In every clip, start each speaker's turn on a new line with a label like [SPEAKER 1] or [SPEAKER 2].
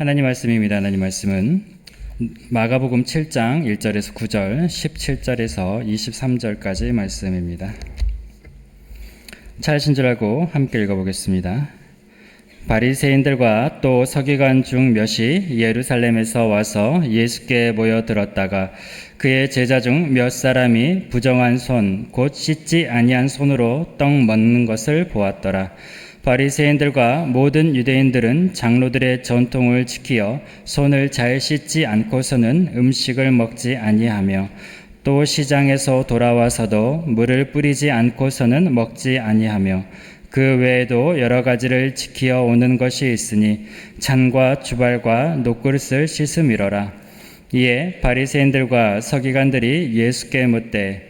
[SPEAKER 1] 하나님 말씀입니다. 하나님 말씀은 마가복음 7장 1절에서 9절, 17절에서 23절까지 말씀입니다. 잘 신절하고 함께 읽어보겠습니다. 바리새인들과 또 서기관 중 몇이 예루살렘에서 와서 예수께 모여들었다가 그의 제자 중 몇 사람이 부정한 손, 곧 씻지 아니한 손으로 떡 먹는 것을 보았더라. 바리새인들과 모든 유대인들은 장로들의 전통을 지키어 손을 잘 씻지 않고서는 음식을 먹지 아니하며 또 시장에서 돌아와서도 물을 뿌리지 않고서는 먹지 아니하며 그 외에도 여러 가지를 지키어 오는 것이 있으니 찬과 주발과 녹그릇을 씻음이러라. 이에 바리새인들과 서기관들이 예수께 묻되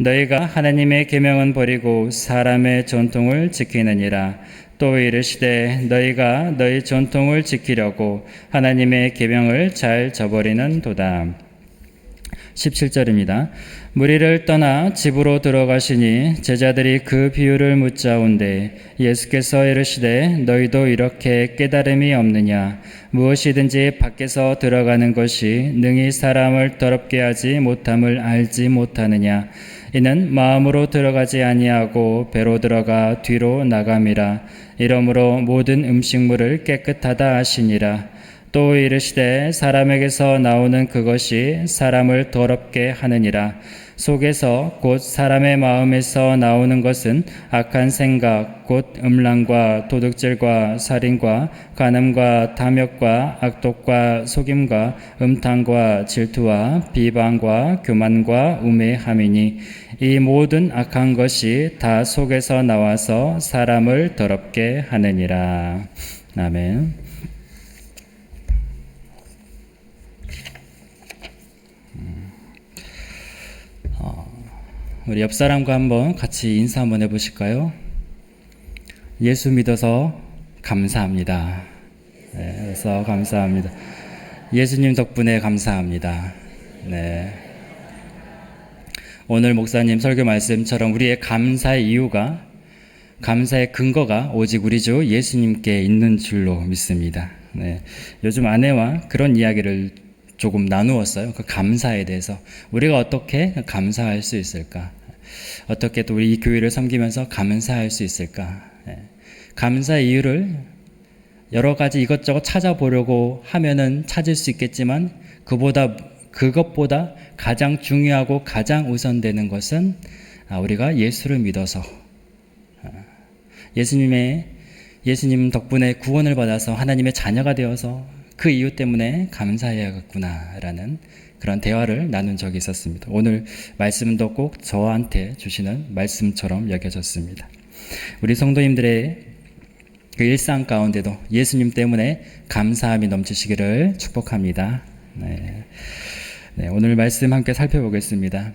[SPEAKER 1] 너희가 하나님의 계명은 버리고 사람의 전통을 지키느니라. 또 이르시되 너희가 너희 전통을 지키려고 하나님의 계명을 잘 저버리는 도다. 17절입니다. 무리를 떠나 집으로 들어가시니 제자들이 그 비유를 묻자온데 예수께서 이르시되 너희도 이렇게 깨달음이 없느냐? 무엇이든지 밖에서 들어가는 것이 능히 사람을 더럽게 하지 못함을 알지 못하느냐 이는 마음으로 들어가지 아니하고 배로 들어가 뒤로 나감이라. 이러므로 모든 음식물을 깨끗하다 하시니라 또 이르시되 사람에게서 나오는 그것이 사람을 더럽게 하느니라 속에서 곧 사람의 마음에서 나오는 것은 악한 생각 곧 음란과 도둑질과 살인과 간음과 탐욕과 악독과 속임과 음탕과 질투와 비방과 교만과 우매함이니 이 모든 악한 것이 다 속에서 나와서 사람을 더럽게 하느니라 아멘. 우리 옆 사람과 한번 같이 인사 한번 해보실까요? 예수 믿어서 감사합니다. 네, 그래서 감사합니다. 예수님 덕분에 감사합니다. 네. 오늘 목사님 설교 말씀처럼 우리의 감사의 이유가 감사의 근거가 오직 우리 주 예수님께 있는 줄로 믿습니다. 네. 요즘 아내와 그런 이야기를 조금 나누었어요. 그 감사에 대해서 우리가 어떻게 감사할 수 있을까? 어떻게 또 우리 이 교회를 섬기면서 감사할 수 있을까? 예. 감사의 이유를 여러 가지 이것저것 찾아보려고 하면은 찾을 수 있겠지만 그보다 그것보다 가장 중요하고 가장 우선되는 것은 아, 우리가 예수를 믿어서 아, 예수님의 예수님 덕분에 구원을 받아서 하나님의 자녀가 되어서 그 이유 때문에 감사해야겠구나라는 그런 대화를 나눈 적이 있었습니다. 오늘 말씀도 꼭 저한테 주시는 말씀처럼 여겨졌습니다. 우리 성도님들의 그 일상 가운데도 예수님 때문에 감사함이 넘치시기를 축복합니다. 네. 네, 오늘 말씀 함께 살펴보겠습니다.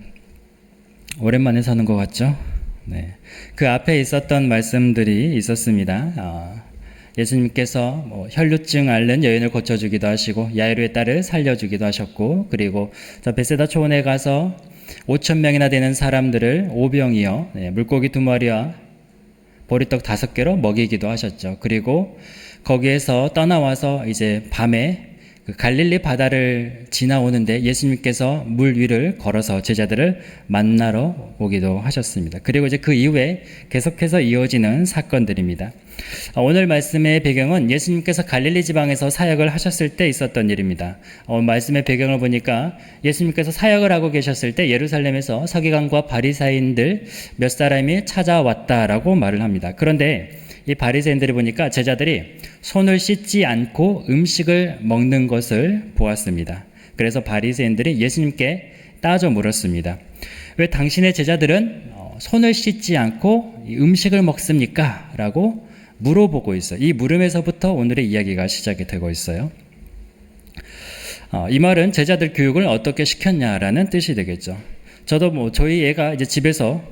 [SPEAKER 1] 오랜만에 사는 것 같죠? 네. 그 앞에 있었던 말씀들이 있었습니다. 어, 예수님께서 뭐 혈루증 앓는 여인을 고쳐주기도 하시고 야이로의 딸을 살려주기도 하셨고 그리고 베세다 초원에 가서 5천 명이나 되는 사람들을 오병이어 네, 물고기 두 마리와 보리떡 다섯 개로 먹이기도 하셨죠. 그리고 거기에서 떠나와서 이제 밤에 그 갈릴리 바다를 지나오는데 예수님께서 물 위를 걸어서 제자들을 만나러 오기도 하셨습니다. 그리고 이제 그 이후에 계속해서 이어지는 사건들입니다. 어, 오늘 말씀의 배경은 예수님께서 갈릴리 지방에서 사역을 하셨을 때 있었던 일입니다. 어, 말씀의 배경을 보니까 예수님께서 사역을 하고 계셨을 때 예루살렘에서 서기관과 바리사인들 몇 사람이 찾아왔다라고 말을 합니다. 그런데 이 바리새인들이 보니까 제자들이 손을 씻지 않고 음식을 먹는 것을 보았습니다. 그래서 바리새인들이 예수님께 따져 물었습니다. 왜 당신의 제자들은 어, 손을 씻지 않고 음식을 먹습니까? 라고 물어보고 있어요. 이 물음에서부터 오늘의 이야기가 시작이 되고 있어요. 어, 이 말은 제자들 교육을 어떻게 시켰냐라는 뜻이 되겠죠. 저도 뭐 저희 애가 이제 집에서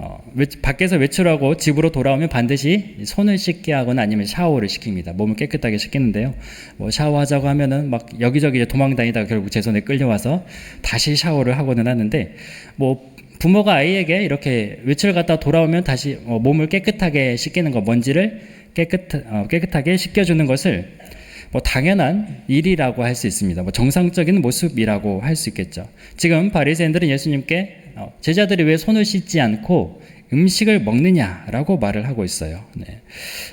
[SPEAKER 1] 어, 외, 밖에서 외출하고 집으로 돌아오면 반드시 손을 씻게 하거나 아니면 샤워를 시킵니다. 몸을 깨끗하게 씻기는데요. 뭐 샤워하자고 하면은 막 여기저기 여기다가 결국 제 손에 끌려와서 다시 샤워를 하고는 하는데 뭐 부모가 아이에게 이렇게 외출 갔다 돌아오면 다시 어, 몸을 깨끗하게 씻기는 거 먼지를 깨끗 어, 깨끗하게 씻겨주는 것을 뭐 당연한 일이라고 할 수 있습니다. 뭐 정상적인 모습이라고 할 수 있겠죠. 지금 바리새인들은 예수님께 어, 제자들이 왜 손을 씻지 않고 음식을 먹느냐라고 말을 하고 있어요. 네.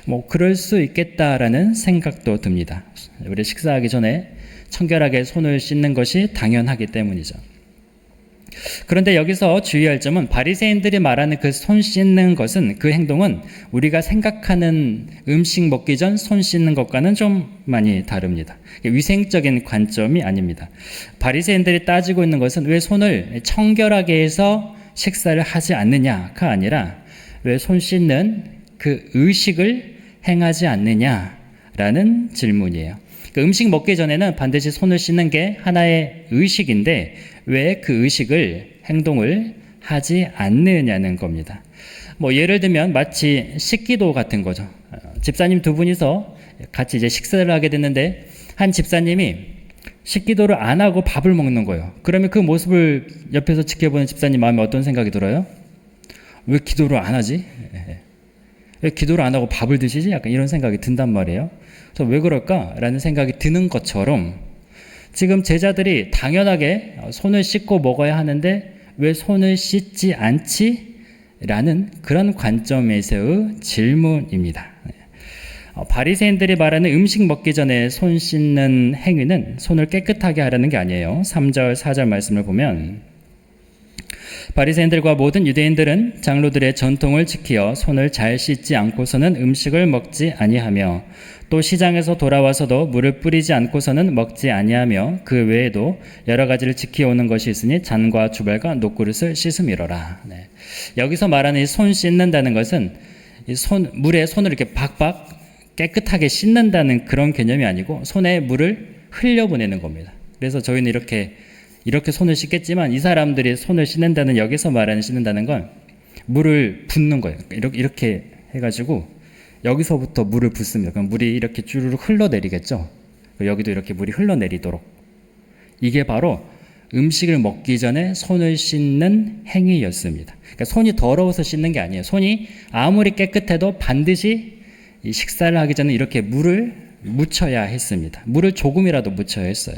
[SPEAKER 1] 뭐 그럴 수 있겠다라는 생각도 듭니다. 우리 식사하기 전에 청결하게 손을 씻는 것이 당연하기 때문이죠. 그런데 여기서 주의할 점은 바리새인들이 말하는 그 손 씻는 것은 그 행동은 우리가 생각하는 음식 먹기 전 손 씻는 것과는 좀 많이 다릅니다. 위생적인 관점이 아닙니다. 바리새인들이 따지고 있는 것은 왜 손을 청결하게 해서 식사를 하지 않느냐가 아니라 왜 손 씻는 그 의식을 행하지 않느냐라는 질문이에요. 그 음식 먹기 전에는 반드시 손을 씻는 게 하나의 의식인데 왜 그 의식을 행동을 하지 않느냐는 겁니다. 뭐 예를 들면 마치 식기도 같은 거죠. 어, 집사님 두 분이서 같이 이제 식사를 하게 됐는데 한 집사님이 식기도를 안 하고 밥을 먹는 거예요. 그러면 그 모습을 옆에서 지켜보는 집사님 마음에 어떤 생각이 들어요? 왜 기도를 안 하지? 예. 왜 기도를 안 하고 밥을 드시지? 약간 이런 생각이 든단 말이에요. 왜 그럴까라는 생각이 드는 것처럼 지금 제자들이 당연하게 손을 씻고 먹어야 하는데 왜 손을 씻지 않지? 라는 그런 관점에서의 질문입니다. 어, 바리새인들이 말하는 음식 먹기 전에 손 씻는 행위는 손을 깨끗하게 하라는 게 아니에요. 3절, 4절 말씀을 보면 바리새인들과 모든 유대인들은 장로들의 전통을 지키어 손을 잘 씻지 않고서는 음식을 먹지 아니하며 또 시장에서 돌아와서도 물을 뿌리지 않고서는 먹지 아니하며 그 외에도 여러 가지를 지키오는 것이 있으니 잔과 주발과 녹그릇을 씻음이로라. 네. 여기서 말하는 이 손 씻는다는 것은 이 손, 물에 손을 이렇게 박박 깨끗하게 씻는다는 그런 개념이 아니고 손에 물을 흘려보내는 겁니다. 그래서 저희는 이렇게 이렇게 손을 씻겠지만 이 사람들이 손을 씻는다는 여기서 말하는 씻는다는 건 물을 붓는 거예요. 이렇게 이렇게 해가지고 여기서부터 물을 붓습니다. 그럼 물이 이렇게 주르륵 흘러내리겠죠. 여기도 이렇게 물이 흘러내리도록 이게 바로 음식을 먹기 전에 손을 씻는 행위였습니다. 그러니까 손이 더러워서 씻는 게 아니에요. 손이 아무리 깨끗해도 반드시 식사를 하기 전에 이렇게 물을 묻혀야 했습니다. 물을 조금이라도 묻혀야 했어요.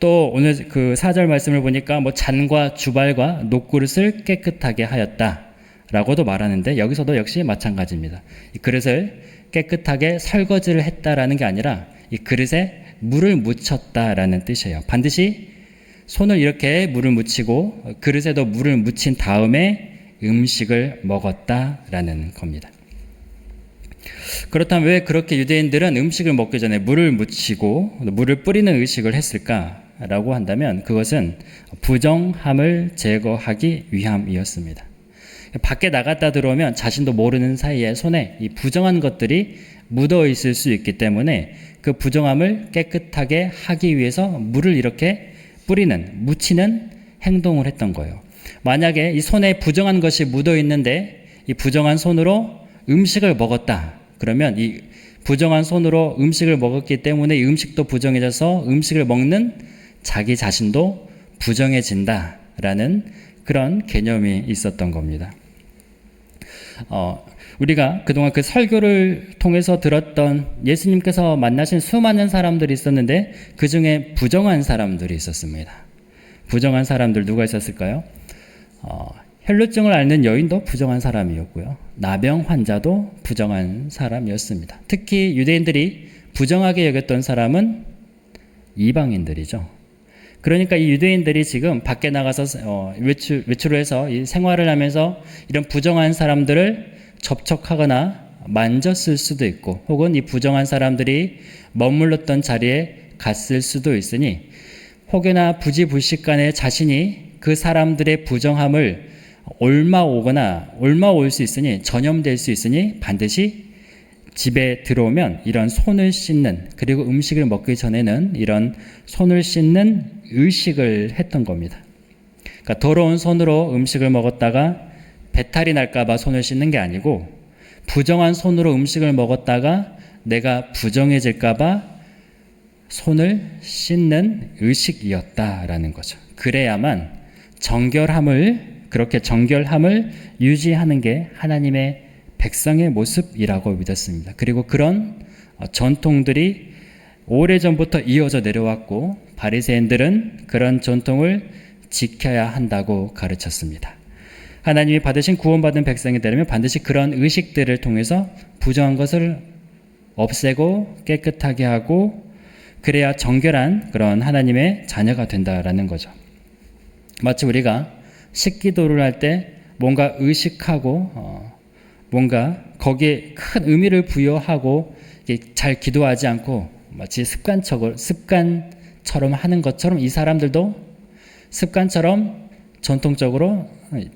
[SPEAKER 1] 또 오늘 그 사절 말씀을 보니까 뭐 잔과 주발과 녹그릇을 깨끗하게 하였다 라고도 말하는데 여기서도 역시 마찬가지입니다. 이 그릇을 깨끗하게 설거지를 했다라는 게 아니라 이 그릇에 물을 묻혔다라는 뜻이에요. 반드시 손을 이렇게 물을 묻히고 그릇에도 물을 묻힌 다음에 음식을 먹었다라는 겁니다. 그렇다면 왜 그렇게 유대인들은 음식을 먹기 전에 물을 묻히고 물을 뿌리는 의식을 했을까 라고 한다면 그것은 부정함을 제거하기 위함이었습니다. 밖에 나갔다 들어오면 자신도 모르는 사이에 손에 이 부정한 것들이 묻어 있을 수 있기 때문에 그 부정함을 깨끗하게 하기 위해서 물을 이렇게 뿌리는, 묻히는 행동을 했던 거예요. 만약에 이 손에 부정한 것이 묻어 있는데 이 부정한 손으로 음식을 먹었다. 그러면 이 부정한 손으로 음식을 먹었기 때문에 이 음식도 부정해져서 음식을 먹는 자기 자신도 부정해진다라는 그런 개념이 있었던 겁니다. 어, 우리가 그동안 그 설교를 통해서 들었던 예수님께서 만나신 수많은 사람들이 있었는데 그 중에 부정한 사람들이 있었습니다. 부정한 사람들 누가 있었을까요? 어, 혈루증을 앓는 여인도 부정한 사람이었고요. 나병 환자도 부정한 사람이었습니다. 특히 유대인들이 부정하게 여겼던 사람은 이방인들이죠. 그러니까 이 유대인들이 지금 밖에 나가서 어, 외출, 외출을 해서 생활을 하면서 이런 부정한 사람들을 접촉하거나 만졌을 수도 있고 혹은 이 부정한 사람들이 머물렀던 자리에 갔을 수도 있으니 혹여나 부지불식 간에 자신이 그 사람들의 부정함을 올마 오거나 올마 올 수 있으니 전염될 수 있으니 반드시 집에 들어오면 이런 손을 씻는 그리고 음식을 먹기 전에는 이런 손을 씻는 의식을 했던 겁니다. 그러니까 더러운 손으로 음식을 먹었다가 배탈이 날까봐 손을 씻는 게 아니고 부정한 손으로 음식을 먹었다가 내가 부정해질까봐 손을 씻는 의식이었다라는 거죠. 그래야만 정결함을 그렇게 정결함을 유지하는 게 하나님의 백성의 모습이라고 믿었습니다. 그리고 그런 어, 전통들이 오래전부터 이어져 내려왔고 바리새인들은 그런 전통을 지켜야 한다고 가르쳤습니다. 하나님이 받으신 구원받은 백성이 되려면 반드시 그런 의식들을 통해서 부정한 것을 없애고 깨끗하게 하고 그래야 정결한 그런 하나님의 자녀가 된다라는 거죠. 마치 우리가 식기도를 할 때 뭔가 의식하고 어, 뭔가 거기에 큰 의미를 부여하고 잘 기도하지 않고 마치 습관적으로 습관처럼 하는 것처럼 이 사람들도 습관처럼 전통적으로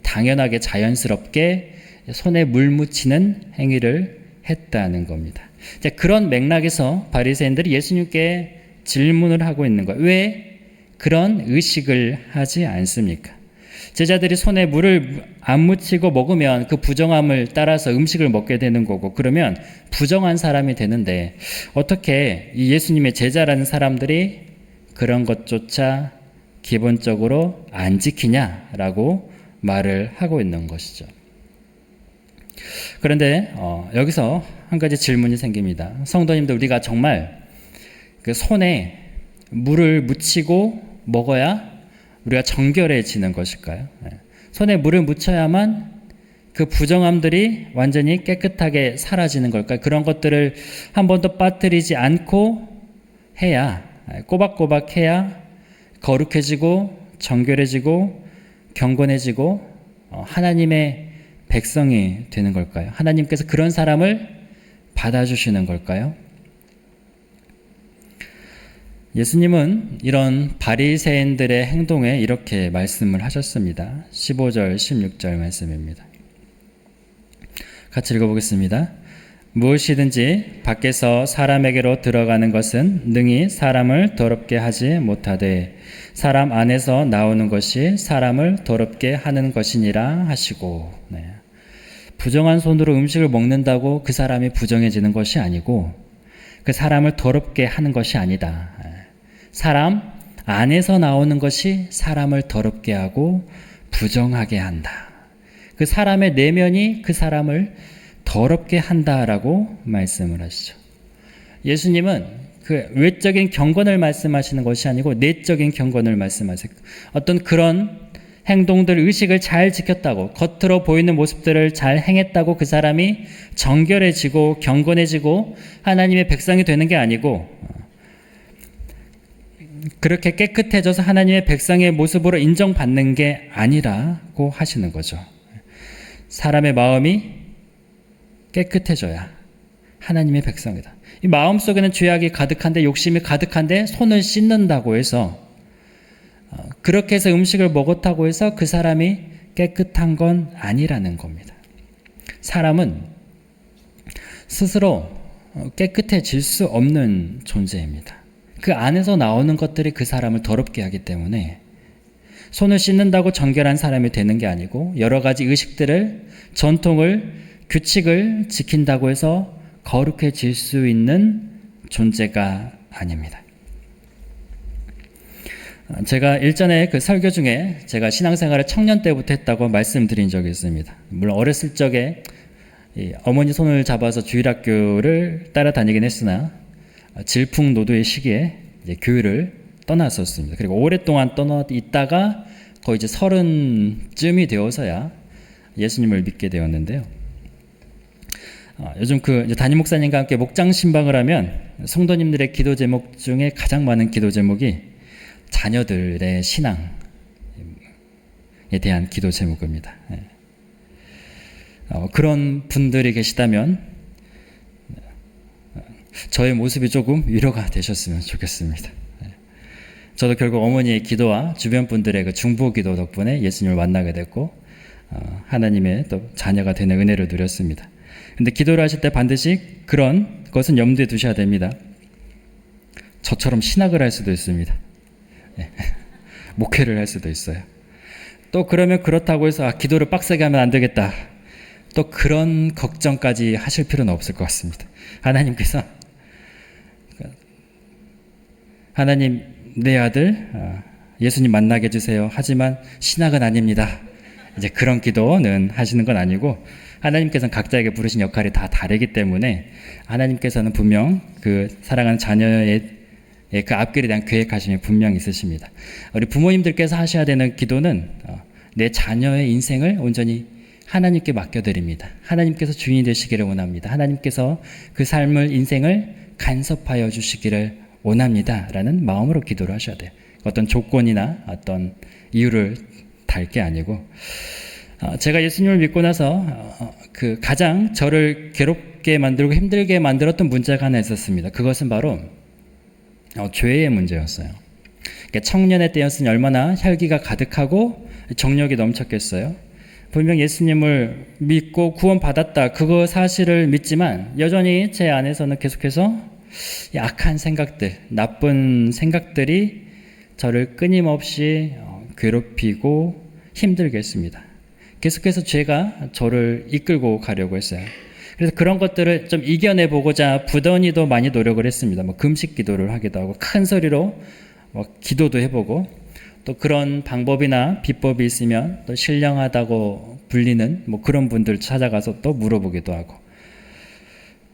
[SPEAKER 1] 당연하게 자연스럽게 손에 물 묻히는 행위를 했다는 겁니다. 그런 맥락에서 바리새인들이 예수님께 질문을 하고 있는 거예요. 왜 그런 의식을 하지 않습니까? 제자들이 손에 물을 안 묻히고 먹으면 그 부정함을 따라서 음식을 먹게 되는 거고 그러면 부정한 사람이 되는데 어떻게 이 예수님의 제자라는 사람들이 그런 것조차 기본적으로 안 지키냐라고 말을 하고 있는 것이죠. 그런데 어, 여기서 한 가지 질문이 생깁니다. 성도님들 우리가 정말 그 손에 물을 묻히고 먹어야 우리가 정결해지는 것일까요? 네. 손에 물을 묻혀야만 그 부정함들이 완전히 깨끗하게 사라지는 걸까요? 그런 것들을 한 번도 빠뜨리지 않고 해야 네, 꼬박꼬박 해야 거룩해지고 정결해지고 경건해지고 어, 하나님의 백성이 되는 걸까요? 하나님께서 그런 사람을 받아주시는 걸까요? 예수님은 이런 바리새인들의 행동에 이렇게 말씀을 하셨습니다. 15절, 16절 말씀입니다. 같이 읽어보겠습니다. 무엇이든지 밖에서 사람에게로 들어가는 것은 능히 사람을 더럽게 하지 못하되 사람 안에서 나오는 것이 사람을 더럽게 하는 것이니라 하시고 네. 부정한 손으로 음식을 먹는다고 그 사람이 부정해지는 것이 아니고 그 사람을 더럽게 하는 것이 아니다. 사람 안에서 나오는 것이 사람을 더럽게 하고 부정하게 한다. 그 사람의 내면이 그 사람을 더럽게 한다라고 말씀을 하시죠. 예수님은 그 외적인 경건을 말씀하시는 것이 아니고 내적인 경건을 말씀하세요. 어떤 그런 행동들, 의식을 잘 지켰다고, 겉으로 보이는 모습들을 잘 행했다고 그 사람이 정결해지고 경건해지고 하나님의 백성이 되는 게 아니고 그렇게 깨끗해져서 하나님의 백성의 모습으로 인정받는 게 아니라고 하시는 거죠. 사람의 마음이 깨끗해져야 하나님의 백성이다. 이 마음 속에는 죄악이 가득한데 욕심이 가득한데 손을 씻는다고 해서 어, 그렇게 해서 음식을 먹었다고 해서 그 사람이 깨끗한 건 아니라는 겁니다. 사람은 스스로 어, 깨끗해질 수 없는 존재입니다. 그 안에서 나오는 것들이 그 사람을 더럽게 하기 때문에 손을 씻는다고 정결한 사람이 되는 게 아니고 여러 가지 의식들을 전통을 규칙을 지킨다고 해서 거룩해질 수 있는 존재가 아닙니다. 제가 일전에 그 설교 중에 제가 신앙생활을 청년 때부터 했다고 말씀드린 적이 있습니다. 물론 어렸을 적에 어머니 손을 잡아서 주일학교를 따라다니긴 했으나 질풍노도의 시기에 교회를 떠났었습니다. 그리고 오랫동안 떠나 있다가 거의 이제 서른쯤이 되어서야 예수님을 믿게 되었는데요. 아, 요즘 그 담임 목사님과 함께 목장 신방을 하면 성도님들의 기도 제목 중에 가장 많은 기도 제목이 자녀들의 신앙에 대한 기도 제목입니다. 예. 어, 그런 분들이 계시다면 저의 모습이 조금 위로가 되셨으면 좋겠습니다. 네. 저도 결국 어머니의 기도와 주변 분들의 그 중보 기도 덕분에 예수님을 만나게 됐고 어, 하나님의 또 자녀가 되는 은혜를 누렸습니다. 근데 기도를 하실 때 반드시 그런 것은 염두에 두셔야 됩니다. 저처럼 신학을 할 수도 있습니다. 예. 목회를 할 수도 있어요. 또 그러면 그렇다고 해서 아, 기도를 빡세게 하면 안 되겠다. 또 그런 걱정까지 하실 필요는 없을 것 같습니다. 하나님께서 하나님 내 아들 아, 예수님 만나게 해주세요. 하지만 신학은 아닙니다. 이제 그런 기도는 하시는 건 아니고 하나님께서는 각자에게 부르신 역할이 다 다르기 때문에 하나님께서는 분명 그 사랑하는 자녀의 그 앞길에 대한 계획하심이 분명 있으십니다. 우리 부모님들께서 하셔야 되는 기도는 어, 내 자녀의 인생을 온전히 하나님께 맡겨드립니다. 하나님께서 주인이 되시기를 원합니다. 하나님께서 그 삶을 인생을 간섭하여 주시기를 원합니다. 라는 마음으로 기도를 하셔야 돼요. 어떤 조건이나 어떤 이유를 달 게 아니고 어, 제가 예수님을 믿고 나서 어, 그 가장 저를 괴롭게 만들고 힘들게 만들었던 문제가 하나 있었습니다. 그것은 바로 어, 죄의 문제였어요. 그러니까 청년의 때였으니 얼마나 혈기가 가득하고 정력이 넘쳤겠어요. 분명 예수님을 믿고 구원받았다. 그거 사실을 믿지만 여전히 제 안에서는 계속해서 악한 생각들, 나쁜 생각들이 저를 끊임없이 어, 괴롭히고 힘들게 했습니다. 계속해서 죄가 저를 이끌고 가려고 했어요. 그래서 그런 것들을 좀 이겨내 보고자 부단히도 많이 노력을 했습니다. 뭐 금식 기도를 하기도 하고 큰 소리로 뭐 기도도 해보고 또 그런 방법이나 비법이 있으면 또 신령하다고 불리는 뭐 그런 분들 찾아가서 또 물어보기도 하고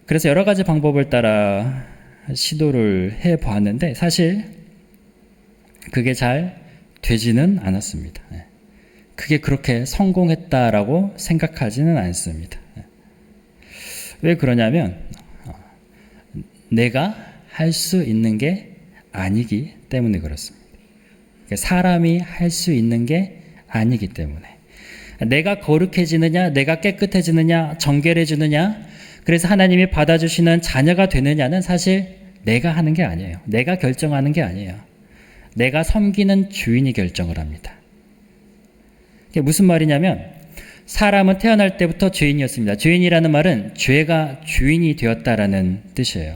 [SPEAKER 1] 그래서 여러 가지 방법을 따라 시도를 해 보았는데 사실 그게 잘 되지는 않았습니다. 예. 그게 그렇게 성공했다라고 생각하지는 않습니다. 예. 왜 그러냐면 어, 내가 할 수 있는 게 아니기 때문에 그렇습니다. 그러니까 사람이 할 수 있는 게 아니기 때문에 내가 거룩해지느냐, 내가 깨끗해지느냐, 정결해지느냐, 그래서 하나님이 받아주시는 자녀가 되느냐는 사실 내가 하는 게 아니에요. 내가 결정하는 게 아니에요. 내가 섬기는 주인이 결정을 합니다. 이게 무슨 말이냐면 사람은 태어날 때부터 죄인이었습니다. 죄인이라는 말은 죄가 주인이 되었다라는 뜻이에요.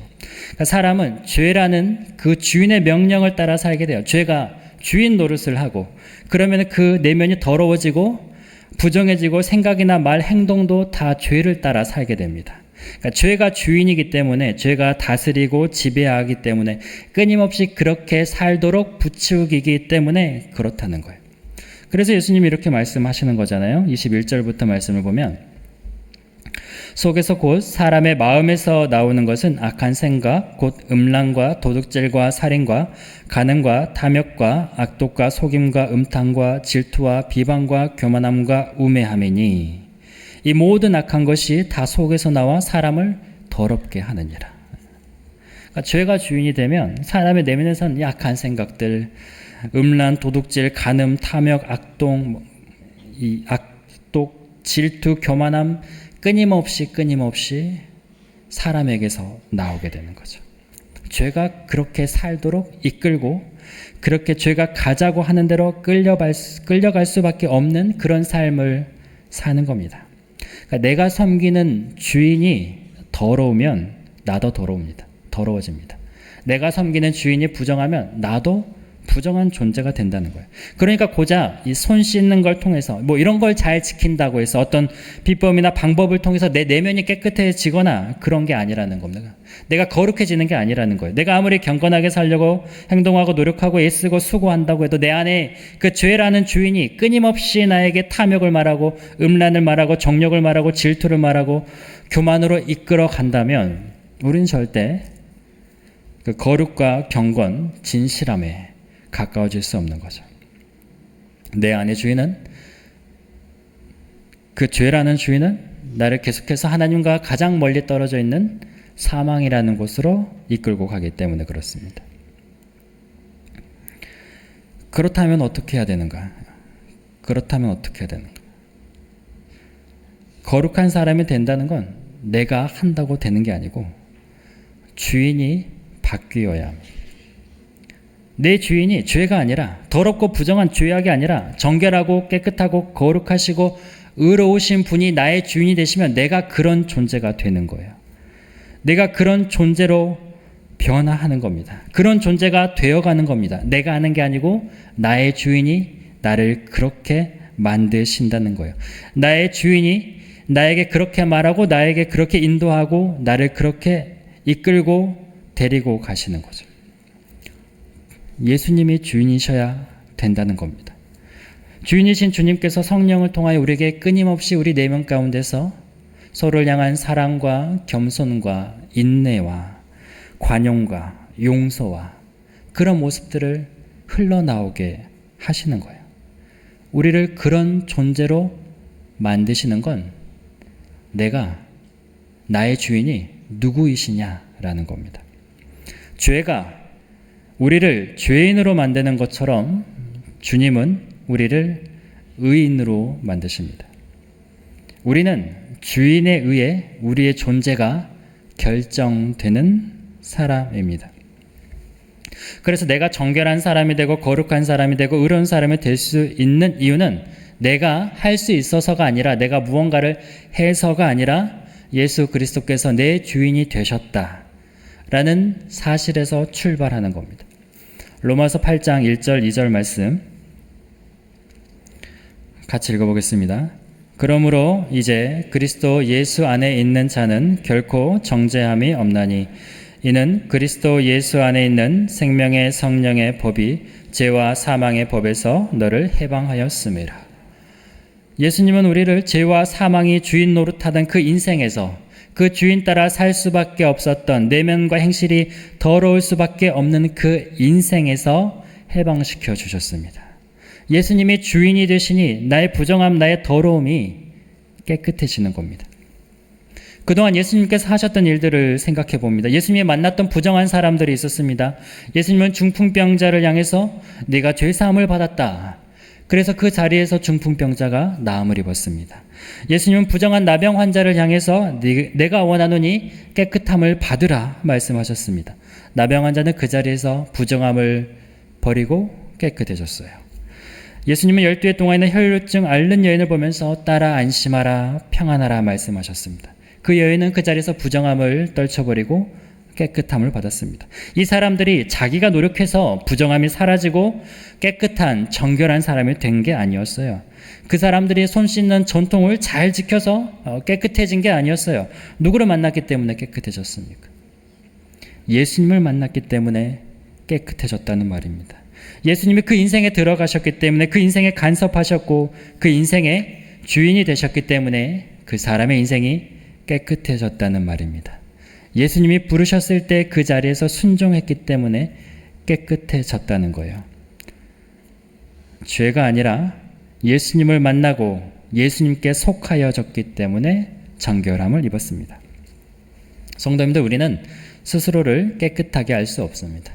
[SPEAKER 1] 그러니까 사람은 죄라는 그 주인의 명령을 따라 살게 돼요. 죄가 주인 노릇을 하고 그러면 그 내면이 더러워지고 부정해지고 생각이나 말 행동도 다 죄를 따라 살게 됩니다. 그러니까 죄가 주인이기 때문에 죄가 다스리고 지배하기 때문에 끊임없이 그렇게 살도록 부추기기 때문에 그렇다는 거예요. 그래서 예수님이 이렇게 말씀하시는 거잖아요. 21절부터 말씀을 보면 속에서 곧 사람의 마음에서 나오는 것은 악한 생각, 곧 음란과 도둑질과 살인과 가늠과 탐욕과 악독과 속임과 음탕과 질투와 비방과 교만함과 우매함이니 이 모든 악한 것이 다 속에서 나와 사람을 더럽게 하느니라. 그러니까 죄가 주인이 되면 사람의 내면에서는 약한 생각들, 음란, 도둑질, 간음, 탐욕, 악동, 뭐, 이 악독, 질투, 교만함 끊임없이 끊임없이 사람에게서 나오게 되는 거죠. 죄가 그렇게 살도록 이끌고 그렇게 죄가 가자고 하는 대로 끌려갈 수밖에 없는 그런 삶을 사는 겁니다. 그러니까 내가 섬기는 주인이 더러우면 나도 더러웁니다. 더러워집니다. 내가 섬기는 주인이 부정하면 나도 부정한 존재가 된다는 거예요. 그러니까 고작 이 손 씻는 걸 통해서 뭐 이런 걸 잘 지킨다고 해서 어떤 비법이나 방법을 통해서 내 내면이 깨끗해지거나 그런 게 아니라는 겁니다. 내가 거룩해지는 게 아니라는 거예요. 내가 아무리 경건하게 살려고 행동하고 노력하고 애쓰고 수고한다고 해도 내 안에 그 죄라는 주인이 끊임없이 나에게 탐욕을 말하고 음란을 말하고 정욕을 말하고 질투를 말하고 교만으로 이끌어 간다면 우린 절대 그 거룩과 경건, 진실함에 가까워질 수 없는 거죠. 내 안의 주인은 그 죄라는 주인은 나를 계속해서 하나님과 가장 멀리 떨어져 있는 사망이라는 곳으로 이끌고 가기 때문에 그렇습니다. 그렇다면 어떻게 해야 되는가? 그렇다면 어떻게 해야 되는가? 거룩한 사람이 된다는 건 내가 한다고 되는 게 아니고 주인이 바뀌어야 합니다. 내 주인이 죄가 아니라 더럽고 부정한 죄악이 아니라 정결하고 깨끗하고 거룩하시고 의로우신 분이 나의 주인이 되시면 내가 그런 존재가 되는 거예요. 내가 그런 존재로 변화하는 겁니다. 그런 존재가 되어가는 겁니다. 내가 하는 게 아니고 나의 주인이 나를 그렇게 만드신다는 거예요. 나의 주인이 나에게 그렇게 말하고 나에게 그렇게 인도하고 나를 그렇게 이끌고 데리고 가시는 거죠. 예수님이 주인이셔야 된다는 겁니다. 주인이신 주님께서 성령을 통하여 우리에게 끊임없이 우리 내면 가운데서 서로를 향한 사랑과 겸손과 인내와 관용과 용서와 그런 모습들을 흘러나오게 하시는 거예요. 우리를 그런 존재로 만드시는 건 내가 나의 주인이 누구이시냐라는 겁니다. 죄가 우리를 죄인으로 만드는 것처럼 주님은 우리를 의인으로 만드십니다. 우리는 주인에 의해 우리의 존재가 결정되는 사람입니다. 그래서 내가 정결한 사람이 되고 거룩한 사람이 되고 의로운 사람이 될 수 있는 이유는 내가 할 수 있어서가 아니라 내가 무언가를 해서가 아니라 예수 그리스도께서 내 주인이 되셨다. 라는 사실에서 출발하는 겁니다. 로마서 8장 1절 2절 말씀 같이 읽어보겠습니다. 그러므로 이제 그리스도 예수 안에 있는 자는 결코 정죄함이 없나니 이는 그리스도 예수 안에 있는 생명의 성령의 법이 죄와 사망의 법에서 너를 해방하였음이라. 예수님은 우리를 죄와 사망이 주인 노릇하던 그 인생에서 그 주인 따라 살 수밖에 없었던 내면과 행실이 더러울 수밖에 없는 그 인생에서 해방시켜 주셨습니다. 예수님이 주인이 되시니 나의 부정함, 나의 더러움이 깨끗해지는 겁니다. 그동안 예수님께서 하셨던 일들을 생각해 봅니다. 예수님이 만났던 부정한 사람들이 있었습니다. 예수님은 중풍병자를 향해서 네가 죄 사함을 받았다. 그래서 그 자리에서 중풍병자가 나음을 입었습니다. 예수님은 부정한 나병 환자를 향해서 내가 원하노니 깨끗함을 받으라 말씀하셨습니다. 나병 환자는 그 자리에서 부정함을 버리고 깨끗해졌어요. 예수님은 열두 해 동안에는 혈루증 앓는 여인을 보면서 따라 안심하라 평안하라 말씀하셨습니다. 그 여인은 그 자리에서 부정함을 떨쳐버리고 깨끗함을 받았습니다. 이 사람들이 자기가 노력해서 부정함이 사라지고 깨끗한 정결한 사람이 된 게 아니었어요. 그 사람들이 손 씻는 전통을 잘 지켜서 어, 깨끗해진 게 아니었어요. 누구를 만났기 때문에 깨끗해졌습니까? 예수님을 만났기 때문에 깨끗해졌다는 말입니다. 예수님이 그 인생에 들어가셨기 때문에 그 인생에 간섭하셨고 그 인생의 주인이 되셨기 때문에 그 사람의 인생이 깨끗해졌다는 말입니다. 예수님이 부르셨을 때 그 자리에서 순종했기 때문에 깨끗해졌다는 거예요. 죄가 아니라 예수님을 만나고 예수님께 속하여졌기 때문에 정결함을 입었습니다. 성도님들 우리는 스스로를 깨끗하게 할 수 없습니다.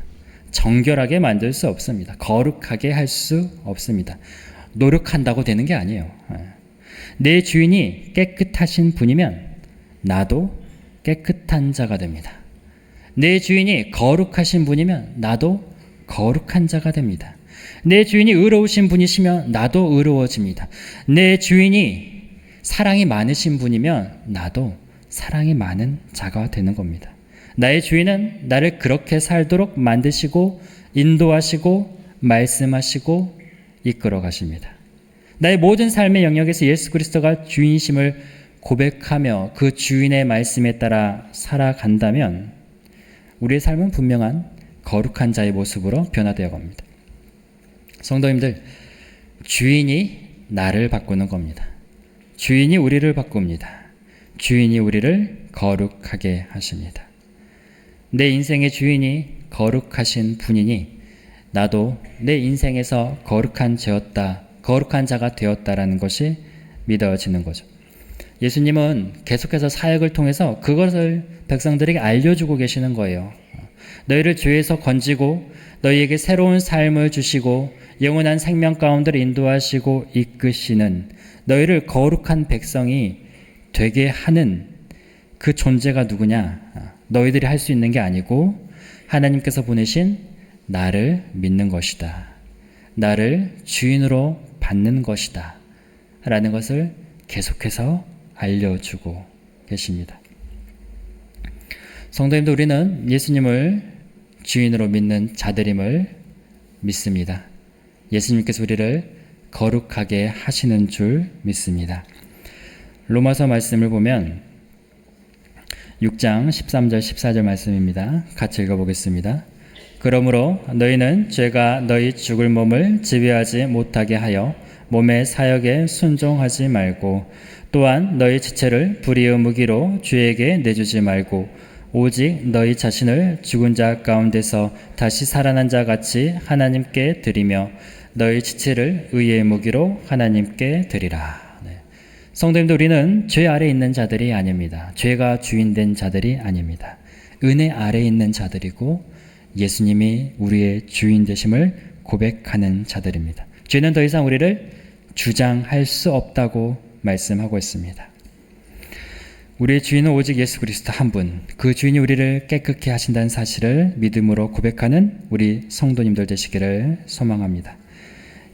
[SPEAKER 1] 정결하게 만들 수 없습니다. 거룩하게 할 수 없습니다. 노력한다고 되는 게 아니에요. 내 주인이 깨끗하신 분이면 나도 깨끗한 자가 됩니다. 내 주인이 거룩하신 분이면 나도 거룩한 자가 됩니다. 내 주인이 의로우신 분이시면 나도 의로워집니다. 내 주인이 사랑이 많으신 분이면 나도 사랑이 많은 자가 되는 겁니다. 나의 주인은 나를 그렇게 살도록 만드시고 인도하시고 말씀하시고 이끌어 가십니다. 나의 모든 삶의 영역에서 예수 그리스도가 주인심을 고백하며 그 주인의 말씀에 따라 살아간다면 우리의 삶은 분명한 거룩한 자의 모습으로 변화되어 갑니다. 성도님들, 주인이 나를 바꾸는 겁니다. 주인이 우리를 바꿉니다. 주인이 우리를 거룩하게 하십니다. 내 인생의 주인이 거룩하신 분이니 나도 내 인생에서 거룩한 자였다, 거룩한 자가 되었다라는 것이 믿어지는 거죠. 예수님은 계속해서 사역을 통해서 그것을 백성들에게 알려주고 계시는 거예요. 너희를 죄에서 건지고 너희에게 새로운 삶을 주시고 영원한 생명 가운데 인도하시고 이끄시는 너희를 거룩한 백성이 되게 하는 그 존재가 누구냐? 너희들이 할 수 있는 게 아니고 하나님께서 보내신 나를 믿는 것이다. 나를 주인으로 받는 것이다. 라는 것을 계속해서 알려주고 계십니다. 성도님도 우리는 예수님을 주인으로 믿는 자들임을 믿습니다. 예수님께서 우리를 거룩하게 하시는 줄 믿습니다. 로마서 말씀을 보면 6장 13절 14절 말씀입니다. 같이 읽어보겠습니다. 그러므로 너희는 죄가 너희 죽을 몸을 지배하지 못하게 하여 몸의 사역에 순종하지 말고 또한 너희 지체를 불의의 무기로 죄에게 내주지 말고 오직 너희 자신을 죽은 자 가운데서 다시 살아난 자 같이 하나님께 드리며 너희 지체를 의의 무기로 하나님께 드리라. 네. 성도님들 우리는 죄 아래 있는 자들이 아닙니다. 죄가 주인된 자들이 아닙니다. 은혜 아래 있는 자들이고 예수님이 우리의 주인 되심을 고백하는 자들입니다. 죄는 더 이상 우리를 주장할 수 없다고 말씀하고 있습니다. 우리의 주인은 오직 예수 그리스도 한 분, 그 주인이 우리를 깨끗게 하신다는 사실을 믿음으로 고백하는 우리 성도님들 되시기를 소망합니다.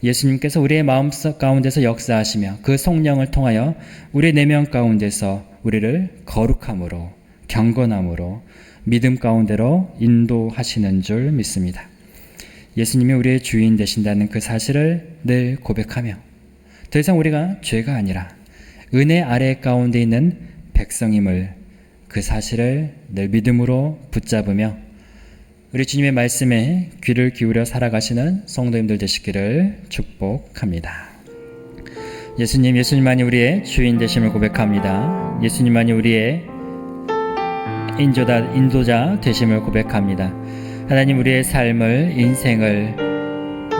[SPEAKER 1] 예수님께서 우리의 마음 가운데서 역사하시며 그 성령을 통하여 우리 내면 가운데서 우리를 거룩함으로 경건함으로 믿음 가운데로 인도하시는 줄 믿습니다. 예수님이 우리의 주인 되신다는 그 사실을 늘 고백하며 더 이상 우리가 죄가 아니라 은혜 아래 가운데 있는 백성임을 그 사실을 늘 믿음으로 붙잡으며 우리 주님의 말씀에 귀를 기울여 살아가시는 성도님들 되시기를 축복합니다. 예수님, 예수님만이 우리의 주인 되심을 고백합니다. 예수님만이 우리의 인조다, 인도자 되심을 고백합니다. 하나님 우리의 삶을, 인생을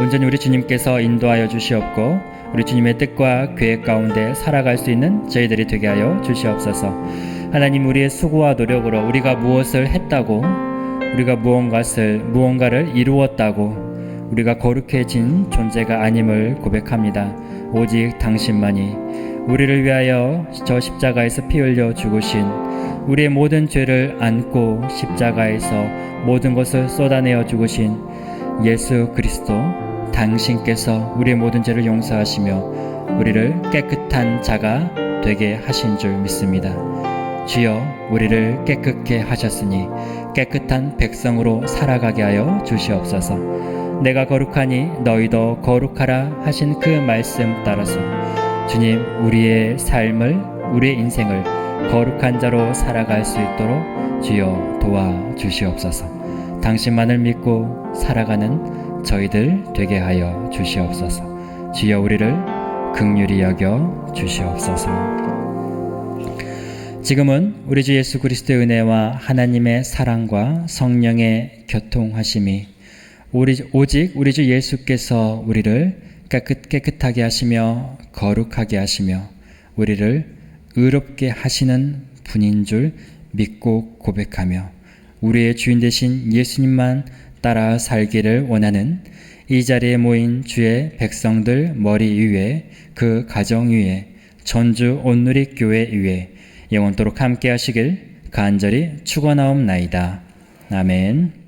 [SPEAKER 1] 온전히 우리 주님께서 인도하여 주시옵고 우리 주님의 뜻과 계획 가운데 살아갈 수 있는 저희들이 되게 하여 주시옵소서. 하나님 우리의 수고와 노력으로 우리가 무엇을 했다고 우리가 무언가를 무언가를 이루었다고 우리가 거룩해진 존재가 아님을 고백합니다. 오직 당신만이 우리를 위하여 저 십자가에서 피 흘려 죽으신 우리의 모든 죄를 안고 십자가에서 모든 것을 쏟아내어 죽으신 예수 그리스도 당신께서 우리의 모든 죄를 용서하시며 우리를 깨끗한 자가 되게 하신 줄 믿습니다. 주여 우리를 깨끗게 하셨으니 깨끗한 백성으로 살아가게 하여 주시옵소서. 내가 거룩하니 너희도 거룩하라 하신 그 말씀 따라서 주님 우리의 삶을 우리의 인생을 거룩한 자로 살아갈 수 있도록 주여 도와 주시옵소서. 당신만을 믿고 살아가는 저희들 되게 하여 주시옵소서. 주여 우리를 극률이 여겨 주시옵소서. 지금은 우리 주 예수 그리스도의 은혜와 하나님의 사랑과 성령의 교통하심이 우리 오직 우리 주 예수께서 우리를 깨끗 깨끗하게 하시며 거룩하게 하시며 우리를 의롭게 하시는 분인 줄 믿고 고백하며 우리의 주인 되신 예수님만 따라 살기를 원하는 이 자리에 모인 주의 백성들 머리 위에 그 가정 위에 전주 온누리 교회 위에 영원토록 함께 하시길 간절히 축원하옵나이다. 아멘.